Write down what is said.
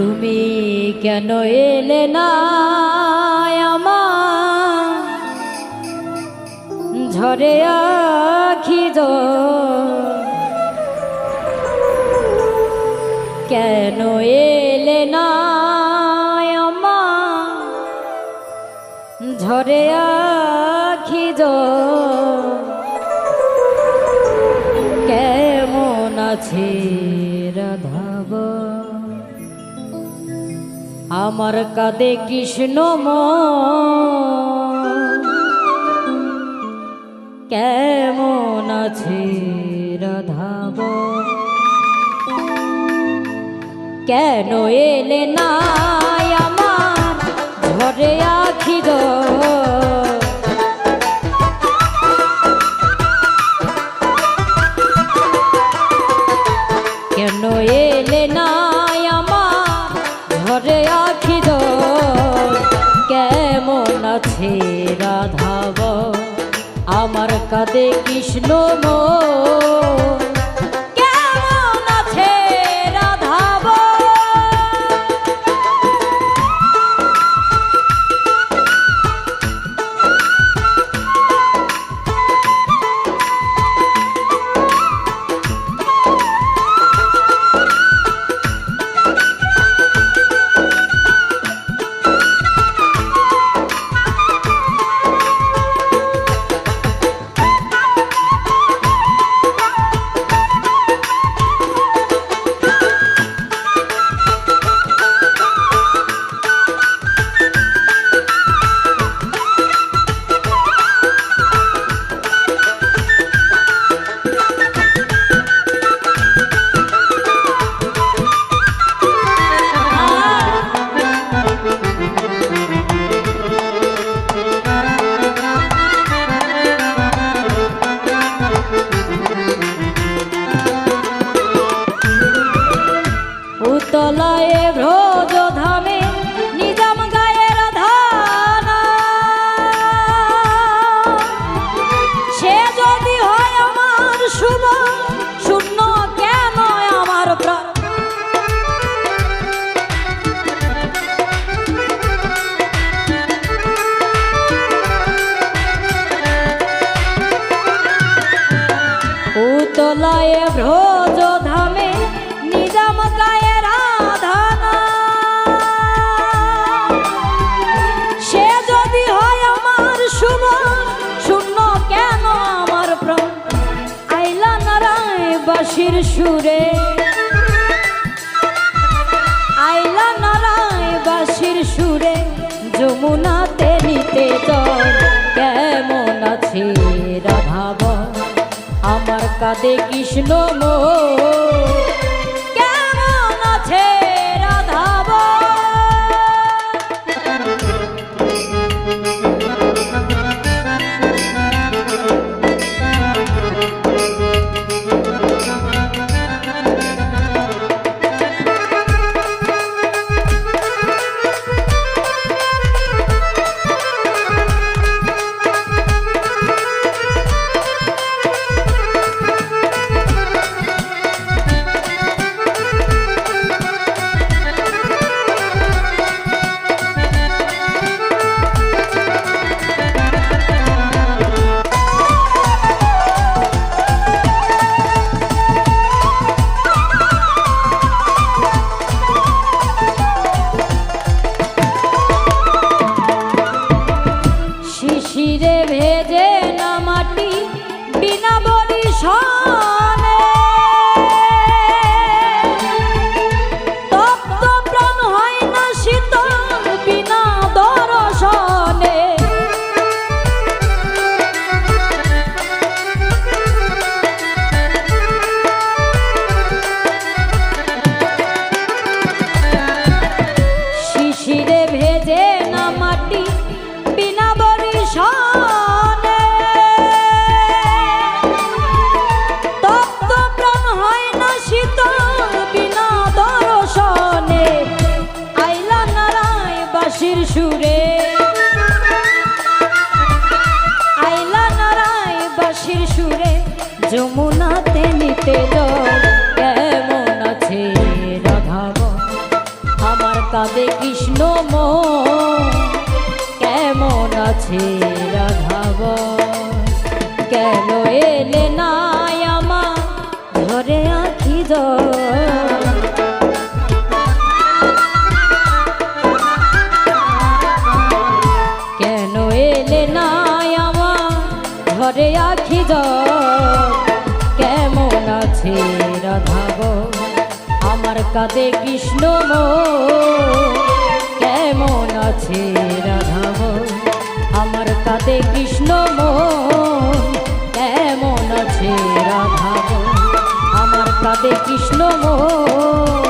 তুমি কেন এলে না আমার? ঝরে আখি কেন এলে না ঝরে আখি কেমন আছে? আমার কাদে কৃষ্ণ কেমন আছে রাধাব কেন এলে না আমার ঝরে আখি কেন এলে আছে রাধাব আমার কাদে কৃষ্ণ মন। উতলায় ভ্রজ ধামে নিজাম গায়ের ধানা সে যদি হয় আমার শুভ, শূন্য কেন আমার প্রাণ? উতলায় ভ্রজ বাসির সুরে। আইলা নারায় বাসির সুরে, যমুনাতে নিতে চল কেমন আছে রাধাব আমার কাঁদে কৃষ্ণ মো ছিঁড়ে ভেঙে কাঁদে কৃষ্ণ মন কেমন আছে রাধাব কেন এলে নাই আমার ধরে আখি কেন এলে নাই আমার ঘরে আখি জল কাঁদে কৃষ্ণ মো কেমন আছে রাধাম আমার কাঁদে কৃষ্ণ মো কেমন আছে রাধাম আমার কাঁদে কৃষ্ণ মন